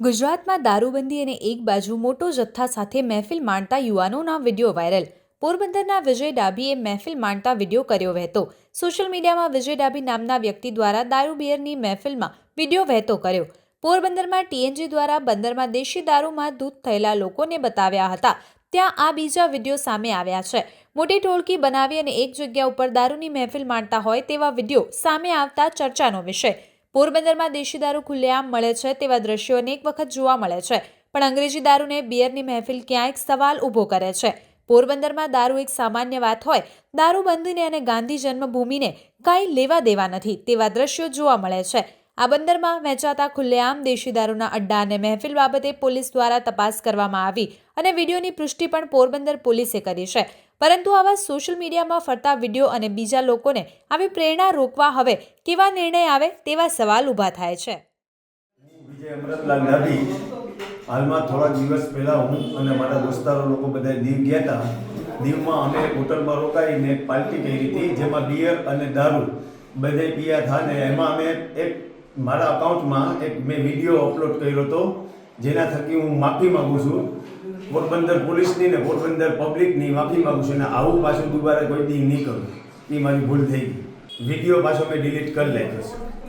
ગુજરાતમાં દારૂબંધી અને એક બાજુ મોટો જથ્થા સાથે મહેફિલ માણતા યુવાનોના વીડિયો વાયરલ પોરબંદરના વિજય ડાભીએ મહેફિલ માણતા વીડિયો કર્યો વહેતો. સોશિયલ મીડિયામાં વિજય ડાભી નામના વ્યક્તિ દ્વારા દારૂ બિયરની મહેફિલમાં વીડિયો વહેતો કર્યો. પોરબંદરમાં ટીએનજી દ્વારા બંદરમાં દેશી દારૂમાં દૂધ થયેલા લોકોને બતાવ્યા હતા. ત્યાં આ બીજા વીડિયો સામે આવ્યા છે. મોટી ટોળકી બનાવી અને એક જગ્યા ઉપર દારૂની મહેફિલ માણતા હોય તેવા વીડિયો સામે આવતા ચર્ચાનો વિષય. પોરબંદરમાં દેશી દારૂ ખુલ્લેઆમ મળે છે તેવા દ્રશ્યો અનેક વખત જોવા મળે છે. પણ અંગ્રેજી દારૂને બિયરની મહેફિલ ક્યાંક સવાલ ઊભો કરે છે. પોરબંદરમાં દારૂ એક સામાન્ય વાત હોય દારૂબંધીને અને ગાંધી જન્મભૂમિને કાંઈ લેવા દેવા નથી તેવા દ્રશ્યો જોવા મળે છે. આ બંદરમાં વહેંચાતા ખુલ્લેઆમ દેશી દારૂના અડ્ડા અને મહેફિલ બાબતે પોલીસ દ્વારા તપાસ કરવામાં આવી અને વિડીયોની પુષ્ટિ પણ પોરબંદર પોલીસે કરી છે. પરંતુ આવા સોશિયલ મીડિયામાં ફરતા વીડિયો અને બીજા લોકોને આવી પ્રેરણા રોકવા હવે કેવા નિર્ણય આવે તેવા સવાલ ઊભા થાય છે. વિજય અમૃતલાલ ડાભી હાલમાં થોડાક દિવસ પહેલાં હું અને મારા દોસ્તારો લોકો બધા દીવ ગયા હતા દીવમાં અમે હોટલમાં રોકાઈને પાર્ટી કરી હતી જેમાં બિયર અને દારૂ બધે પીયા હતા ને એમાં અમે એક મારા અકાઉન્ટમાં એક મેં વીડિયો અપલોડ કર્યો હતો. જેના થકી હું માફી માગું છું. પોરબંદર પોલીસની ને પોરબંદર પબ્લિકની માફી માગું છું અને આવું પાછું દુબારા કોઈ દી નહીં કરું. એ મારી ભૂલ થઈ ગઈ. વીડિયો પાછો મેં ડિલીટ કરી નાખ્યો છે.